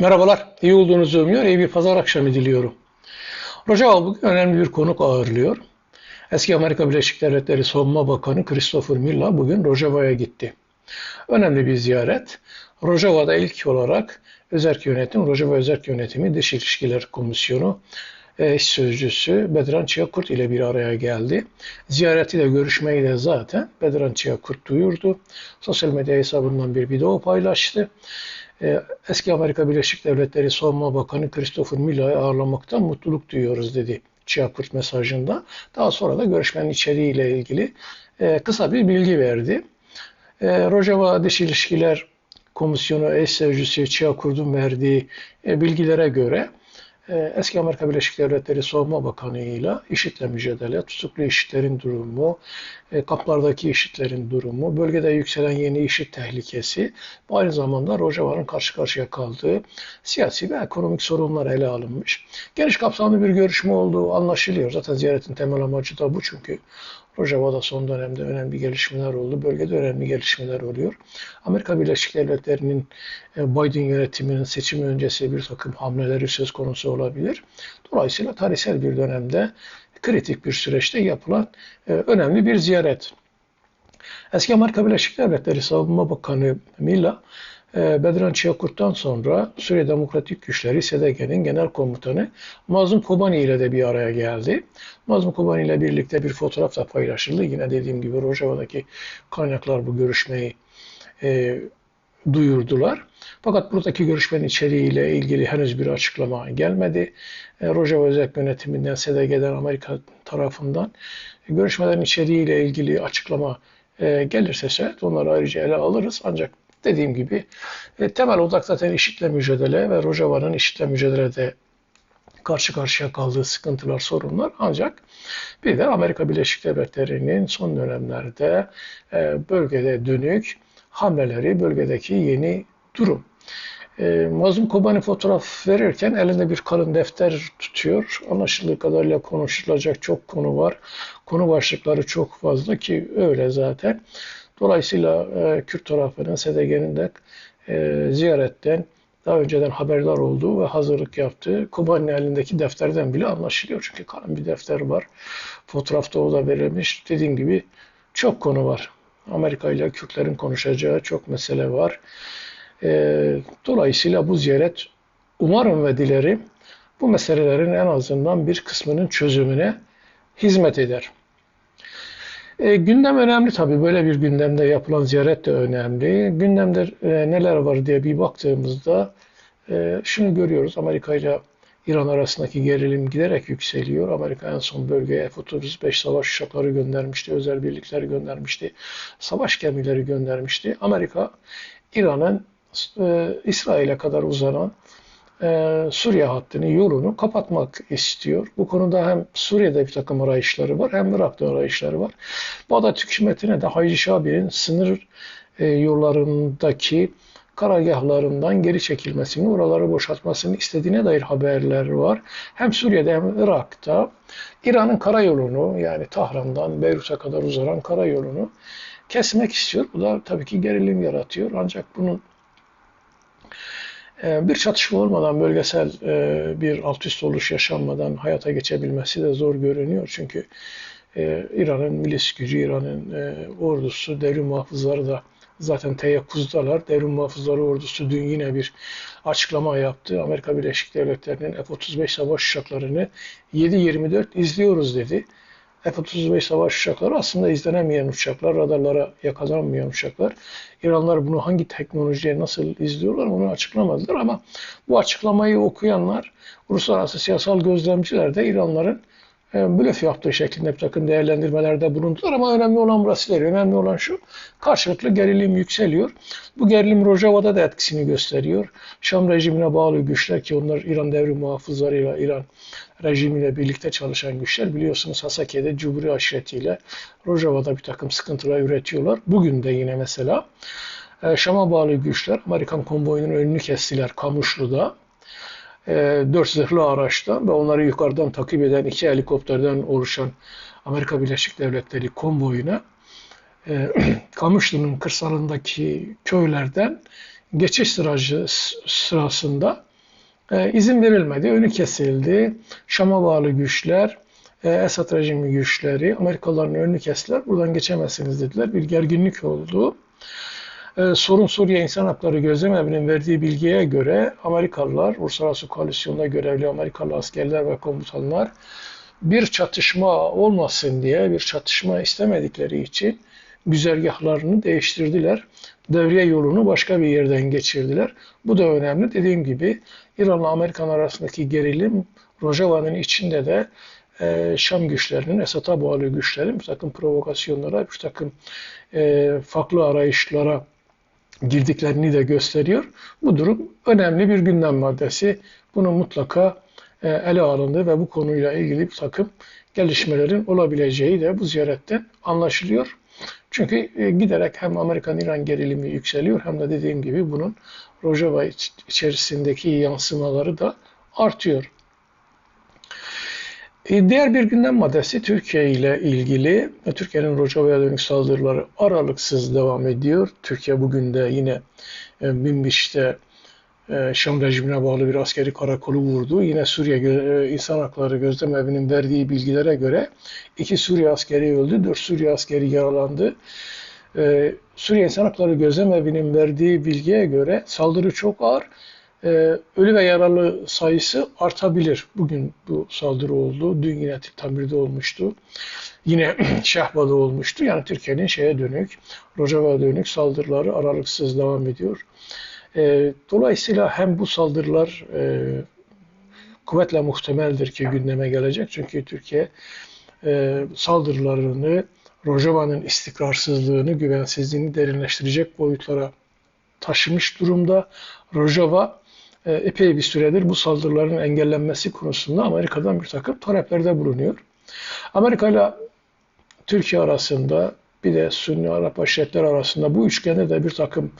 Merhabalar, iyi olduğunuzu umuyor, iyi bir pazar akşamı diliyorum. Rojava bugün önemli bir konuk ağırlıyor. Eski Amerika Birleşik Devletleri Savunma Bakanı Christopher Milla bugün Rojava'ya gitti. Önemli bir ziyaret. Rojava'da ilk olarak Özerk Yönetim, Rojava Özerk Yönetimi Dış İlişkiler Komisyonu eş sözcüsü Bedran Çiyakurt ile bir araya geldi. Ziyareti de görüşmeyi de zaten Bedran Çiyakurt duyurdu. Sosyal medya hesabından bir video paylaştı. Ee, Eski Amerika Birleşik Devletleri Savunma Bakanı Christopher Milla'yı ağırlamaktan mutluluk duyuyoruz dedi Çiyakurt mesajında. Daha sonra da görüşmenin içeriğiyle ilgili e, kısa bir bilgi verdi. E, Rojava Dış İlişkiler Komisyonu eş sözcüsü Çiyakurt'un verdiği e, bilgilere göre e, eski Amerika Birleşik Devletleri Savunma Bakanı ile IŞİD'le mücadele, tutuklu IŞİD'lerin durumu, e, kaplardaki IŞİD'lerin durumu, bölgede yükselen yeni IŞİD tehlikesi, aynı zamanda Rojava'nın karşı karşıya kaldığı siyasi ve ekonomik sorunlar ele alınmış. Geniş kapsamlı bir görüşme olduğu anlaşılıyor. Zaten ziyaretin temel amacı da bu çünkü Rojava'da son dönemde önemli gelişmeler oldu. Bölgede önemli gelişmeler oluyor. Amerika Birleşik Devletleri'nin e, Biden yönetiminin seçim öncesi bir takım hamleleri söz konusu olabilir. Dolayısıyla tarihsel bir dönemde kritik bir süreçte yapılan e, önemli bir ziyaret. Eski Amerika Birleşik Devletleri Savunma Bakanı Milla, e, Bedran Çiyakurt'tan sonra Suriye Demokratik Güçleri SDG'nin genel komutanı Mazlum Kobani ile de bir araya geldi. Mazlum Kobani ile birlikte bir fotoğraf da paylaşıldı. Yine dediğim gibi Rojava'daki kaynaklar bu görüşmeyi e, duyurdular. Fakat buradaki görüşmenin içeriğiyle ilgili henüz bir açıklama gelmedi. E, Rojava Özel Yönetiminden, SDG'den, Amerika tarafından e, görüşmelerin içeriğiyle ilgili açıklama e, gelirse onları ayrıca ele alırız. Ancak dediğim gibi e, temel odak zaten IŞİD'le mücadele ve Rojava'nın IŞİD'le mücadelede karşı karşıya kaldığı sıkıntılar, sorunlar ancak bir de Amerika Birleşik Devletleri'nin son dönemlerde e, bölgede dönük hamleleri, bölgedeki yeni durum. E, Mazlum Kobani fotoğraf verirken elinde bir kalın defter tutuyor. Anlaşıldığı kadarıyla konuşulacak çok konu var. Konu başlıkları çok fazla ki öyle zaten. Dolayısıyla e, Kürt tarafının, SDG'nin de e, ziyaretten daha önceden haberdar olduğu ve hazırlık yaptığı Kobani'nin elindeki defterden bile anlaşılıyor. Çünkü kalın bir defter var. Fotoğrafta o da verilmiş. Dediğim gibi çok konu var. Amerika ile Kürtlerin konuşacağı çok mesele var. E, dolayısıyla bu ziyaret umarım ve dilerim bu meselelerin en azından bir kısmının çözümüne hizmet eder. E, gündem önemli tabii. Böyle bir gündemde yapılan ziyaret de önemli. Gündemde e, neler var diye bir baktığımızda e, şunu görüyoruz. Amerika ile İran arasındaki gerilim giderek yükseliyor. Amerika en son bölgeye F-35 savaş uçakları göndermişti, özel birlikler göndermişti, savaş gemileri göndermişti. Amerika, İran'ın e, İsrail'e kadar uzanan e, Suriye hattının yolunu kapatmak istiyor. Bu konuda hem Suriye'de bir takım arayışları var hem Irak'ta arayışları var. Bağdat hükümetine de Hayri Şabi'nin sınır e, yollarındaki karargahlarından geri çekilmesini, oraları boşaltmasını istediğine dair haberler var. Hem Suriye'de hem Irak'ta İran'ın karayolunu yani Tahran'dan Beyrut'a kadar uzanan karayolunu kesmek istiyor. Bu da tabii ki gerilim yaratıyor. Ancak bunun bir çatışma olmadan, bölgesel bir alt üst oluş yaşanmadan hayata geçebilmesi de zor görünüyor. Çünkü İran'ın milis gücü, İran'ın ordusu, devrim muhafızları da zaten teyakkuzdalar. Devrim muhafızları ordusu dün yine bir açıklama yaptı. Amerika Birleşik Devletleri'nin F-35 savaş uçaklarını 7-24 izliyoruz dedi. F-35 savaş uçakları aslında izlenemeyen uçaklar, radarlara yakalanmayan uçaklar. İranlılar bunu hangi teknolojiye nasıl izliyorlar onu açıklamadılar ama bu açıklamayı okuyanlar, uluslararası siyasal gözlemciler de İranlıların e, blöf yaptığı şeklinde bir takım değerlendirmelerde bulundular ama önemli olan burası değil. Önemli olan şu, karşılıklı gerilim yükseliyor. Bu gerilim Rojava'da da etkisini gösteriyor. Şam rejimine bağlı güçler ki onlar İran devrim muhafızlarıyla, İran rejimiyle birlikte çalışan güçler biliyorsunuz Hasake'de Cumhuri aşiretiyle Rojava'da bir takım sıkıntılar üretiyorlar. Bugün de yine mesela e, Şam'a bağlı güçler Amerikan konvoyunun önünü kestiler Kamuşlu'da. E, dört zırhlı araçtan ve onları yukarıdan takip eden iki helikopterden oluşan Amerika Birleşik Devletleri konvoyuna e, Kamışlı'nın kırsalındaki köylerden geçiş sıracı, sırasında e, izin verilmedi, önü kesildi. Şam'a bağlı güçler, e, Esad rejimi güçleri, Amerikalıların önünü kestiler. Buradan geçemezsiniz dediler. Bir gerginlik oldu. E, sorun Suriye İnsan Hakları Gözlem verdiği bilgiye göre Amerikalılar, Uluslararası Koalisyon'da görevli Amerikalı askerler ve komutanlar bir çatışma olmasın diye, bir çatışma istemedikleri için güzergahlarını değiştirdiler. Devriye yolunu başka bir yerden geçirdiler. Bu da önemli. Dediğim gibi İran'la Amerikan arasındaki gerilim Rojava'nın içinde de e, Şam güçlerinin, Esad'a bağlı güçlerin bir takım provokasyonlara, bir takım e, farklı arayışlara girdiklerini de gösteriyor. Bu durum önemli bir gündem maddesi. Bunu mutlaka e, ele alındı ve bu konuyla ilgili bir takım gelişmelerin olabileceği de bu ziyaretten anlaşılıyor. Çünkü e, giderek hem Amerikan-İran gerilimi yükseliyor hem de dediğim gibi bunun Rojava içerisindeki yansımaları da artıyor. E, diğer bir gündem maddesi Türkiye ile ilgili. Türkiye'nin Rojava'ya dönük saldırıları aralıksız devam ediyor. Türkiye bugün de yine Binbiş'te Şam rejimine bağlı bir askeri karakolu vurdu. Yine Suriye İnsan Hakları Gözlem Evi'nin verdiği bilgilere göre iki Suriye askeri öldü, dört Suriye askeri yaralandı. Suriye İnsan Hakları Gözlem Evi'nin verdiği bilgiye göre saldırı çok ağır. Ölü ve yaralı sayısı artabilir. Bugün bu saldırı oldu. Dün yine Tamir'de olmuştu. Yine Şahba'da olmuştu. Yani Türkiye'nin şeye dönük, Rojava'ya dönük saldırıları aralıksız devam ediyor. E, dolayısıyla hem bu saldırılar e, kuvvetle muhtemeldir ki gündeme gelecek. Çünkü Türkiye e, saldırılarını Rojava'nın istikrarsızlığını, güvensizliğini derinleştirecek boyutlara taşımış durumda. Rojava epey bir süredir bu saldırıların engellenmesi konusunda Amerika'dan bir takım taleplerde bulunuyor. Amerika ile Türkiye arasında bir de Sünni Arap aşiretler arasında bu üçgende de bir takım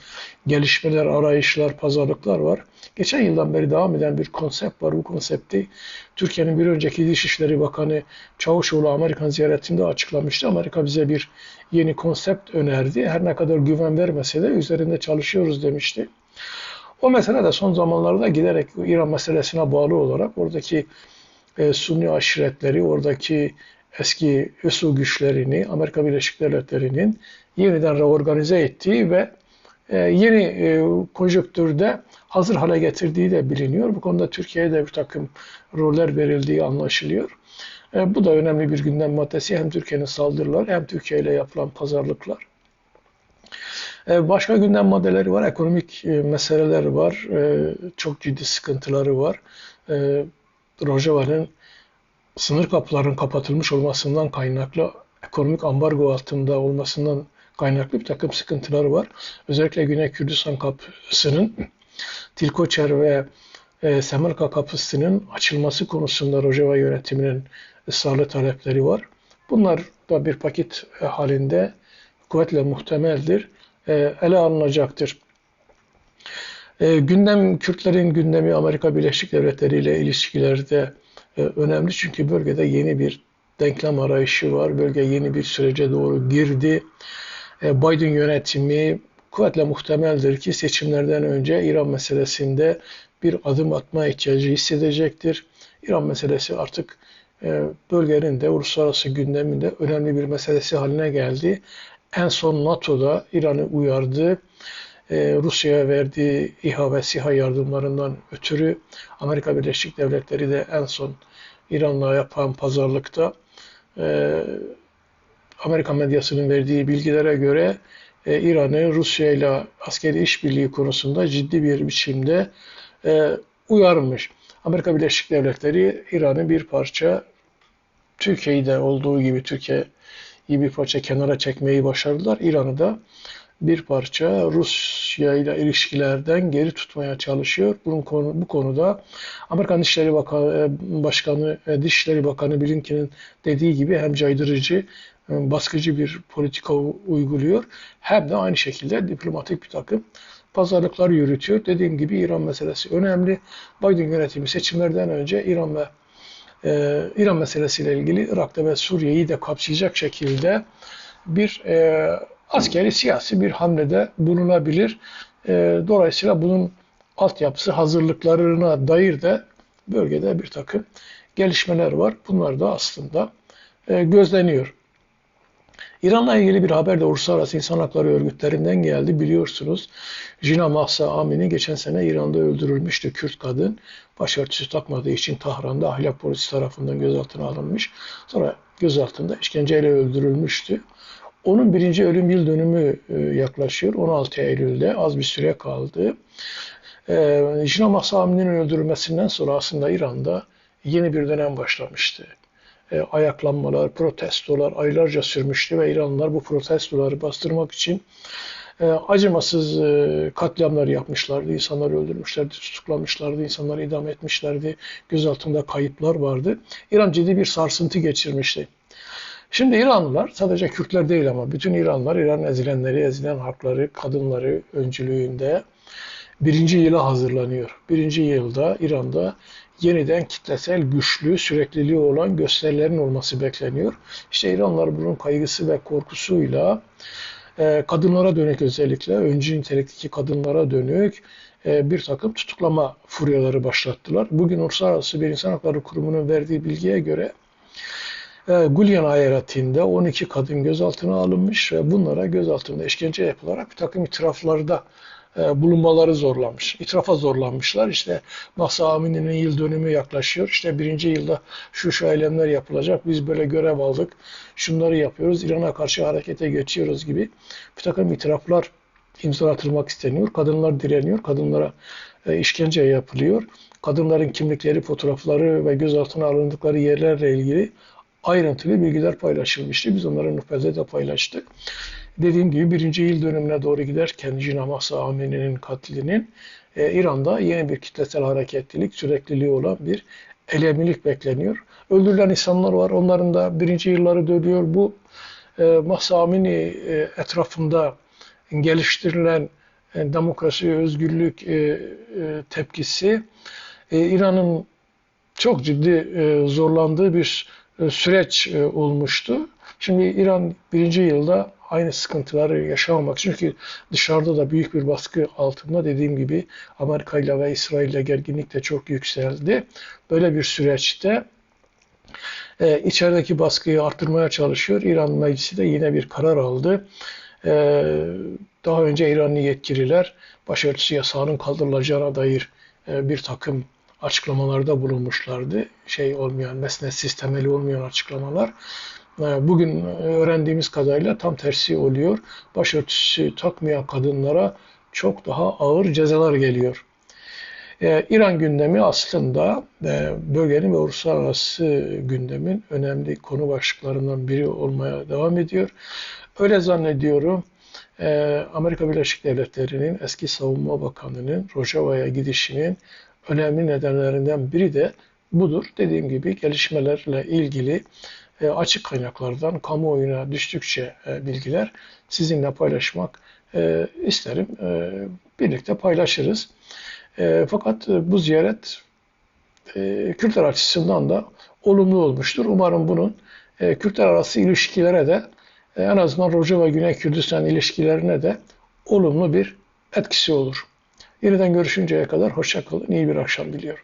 gelişmeler, arayışlar, pazarlıklar var. Geçen yıldan beri devam eden bir konsept var. Bu konsepti Türkiye'nin bir önceki Dışişleri Bakanı Çavuşoğlu Amerikan ziyaretinde açıklamıştı. Amerika bize bir yeni konsept önerdi. Her ne kadar güven vermese de üzerinde çalışıyoruz demişti. O mesele de son zamanlarda giderek İran meselesine bağlı olarak oradaki e, Sunni aşiretleri, oradaki eski üsul güçlerini Amerika Birleşik Devletleri'nin yeniden reorganize ettiği ve e, yeni e, konjonktürde hazır hale getirdiği de biliniyor. Bu konuda Türkiye'ye de bir takım roller verildiği anlaşılıyor. E, bu da önemli bir gündem maddesi. Hem Türkiye'nin saldırıları hem Türkiye ile yapılan pazarlıklar. Başka gündem maddeleri var, ekonomik meseleler var, çok ciddi sıkıntıları var. Rojava'nın sınır kapılarının kapatılmış olmasından kaynaklı, ekonomik ambargo altında olmasından kaynaklı bir takım sıkıntıları var. Özellikle Güney Kürdistan kapısının Tilkoçer ve e, Semerka kapısının açılması konusunda Rojava yönetiminin ısrarlı talepleri var. Bunlar da bir paket halinde kuvvetle muhtemeldir. E, ele alınacaktır. E, gündem Kürtlerin gündemi Amerika Birleşik Devletleri ile ilişkilerde e, önemli çünkü bölgede yeni bir denklem arayışı var. Bölge yeni bir sürece doğru girdi. E, Biden yönetimi kuvvetle muhtemeldir ki seçimlerden önce İran meselesinde bir adım atma ihtiyacı hissedecektir. İran meselesi artık e, bölgenin de uluslararası gündeminde önemli bir meselesi haline geldi. En son NATO'da İran'ı uyardı. Rusya'ya verdiği İHA ve SİHA yardımlarından ötürü Amerika Birleşik Devletleri de en son İran'la yapan pazarlıkta e, Amerika medyasının verdiği bilgilere göre e, İran'ı Rusya ile askeri işbirliği konusunda ciddi bir biçimde e, uyarmış. Amerika Birleşik Devletleri İran'ı bir parça Türkiye'yi de olduğu gibi Türkiye bir parça kenara çekmeyi başardılar. İran'ı da bir parça Rusya ile ilişkilerden geri tutmaya çalışıyor. Bunun konu, bu konuda Amerikan Dışişleri Bakanı, e, Başkanı, e, Dışişleri Bakanı Blinken'in dediği gibi hem caydırıcı, baskıcı bir politika uyguluyor hem de aynı şekilde diplomatik bir takım pazarlıklar yürütüyor. Dediğim gibi İran meselesi önemli. Biden yönetimi seçimlerden önce İran ve e, İran meselesiyle ilgili Irak'ta ve Suriye'yi de kapsayacak şekilde bir e, askeri siyasi bir hamlede bulunabilir. E, dolayısıyla bunun altyapısı hazırlıklarına dair de bölgede bir takım gelişmeler var. Bunlar da aslında e, gözleniyor. İran'la ilgili bir haber de Uluslararası İnsan Hakları Örgütlerinden geldi. Biliyorsunuz Jina Mahsa Amini geçen sene İran'da öldürülmüştü. Kürt kadın başörtüsü takmadığı için Tahran'da ahlak polisi tarafından gözaltına alınmış. Sonra gözaltında işkenceyle öldürülmüştü. Onun birinci ölüm yıl dönümü e, yaklaşıyor. 16 Eylül'de az bir süre kaldı. E, Jina Mahsa Amini'nin öldürülmesinden sonra aslında İran'da yeni bir dönem başlamıştı e, ayaklanmalar, protestolar aylarca sürmüştü ve İranlılar bu protestoları bastırmak için e, acımasız e, katliamlar yapmışlardı. İnsanları öldürmüşlerdi, tutuklamışlardı, insanları idam etmişlerdi. Gözaltında kayıplar vardı. İran ciddi bir sarsıntı geçirmişti. Şimdi İranlılar sadece Kürtler değil ama bütün İranlılar, İran ezilenleri, ezilen halkları, kadınları öncülüğünde birinci yıla hazırlanıyor. Birinci yılda İran'da yeniden kitlesel güçlü, sürekliliği olan gösterilerin olması bekleniyor. İşte İranlılar bunun kaygısı ve korkusuyla e, kadınlara dönük özellikle öncü nitelikteki kadınlara dönük e, bir takım tutuklama furyaları başlattılar. Bugün Uluslararası Bir İnsan Hakları Kurumu'nun verdiği bilgiye göre e, Gulyan eyaletinde 12 kadın gözaltına alınmış ve bunlara gözaltında işkence yapılarak bir takım itiraflarda bulunmaları zorlanmış. İtirafa zorlanmışlar. İşte Mahsa Amini'nin yıl dönümü yaklaşıyor. İşte birinci yılda şu şu eylemler yapılacak. Biz böyle görev aldık. Şunları yapıyoruz. İran'a karşı harekete geçiyoruz gibi bir takım itiraflar imza atılmak isteniyor. Kadınlar direniyor. Kadınlara e, işkence yapılıyor. Kadınların kimlikleri, fotoğrafları ve gözaltına alındıkları yerlerle ilgili ayrıntılı bilgiler paylaşılmıştı. Biz onları Nupel'de de paylaştık dediğim gibi birinci yıl dönümüne doğru giderken Jina Mahsa Amini'nin katlinin e, İran'da yeni bir kitlesel hareketlilik, sürekliliği olan bir elemilik bekleniyor. Öldürülen insanlar var. Onların da birinci yılları dönüyor. Bu e, Mahsa Amini e, etrafında geliştirilen e, demokrasi, özgürlük e, e, tepkisi e, İran'ın çok ciddi e, zorlandığı bir e, süreç e, olmuştu. Şimdi İran birinci yılda aynı sıkıntıları yaşamamak. Çünkü dışarıda da büyük bir baskı altında dediğim gibi Amerika ile ve İsrail ile gerginlik de çok yükseldi. Böyle bir süreçte e, içerideki baskıyı arttırmaya çalışıyor. İran meclisi de yine bir karar aldı. E, daha önce İranlı yetkililer başörtüsü yasağının kaldırılacağına dair e, bir takım açıklamalarda bulunmuşlardı. Şey olmayan, mesnetsiz temeli olmayan açıklamalar. Ee, bugün öğrendiğimiz kadarıyla tam tersi oluyor. Başörtüsü takmayan kadınlara çok daha ağır cezalar geliyor. Ee, İran gündemi aslında e, bölgenin ve uluslararası gündemin önemli konu başlıklarından biri olmaya devam ediyor. Öyle zannediyorum e, Amerika Birleşik Devletleri'nin eski savunma bakanının Rojava'ya gidişinin önemli nedenlerinden biri de budur. Dediğim gibi gelişmelerle ilgili e, açık kaynaklardan kamuoyuna düştükçe e, bilgiler sizinle paylaşmak e, isterim. Birlikte paylaşırız. Fakat bu ziyaret Kürtler açısından da olumlu olmuştur. Umarım bunun Kürtler arası ilişkilere de en azından Rojava Güney Kürdistan ilişkilerine de olumlu bir etkisi olur. Yeniden görüşünceye kadar hoşçakalın. İyi bir akşam diliyorum.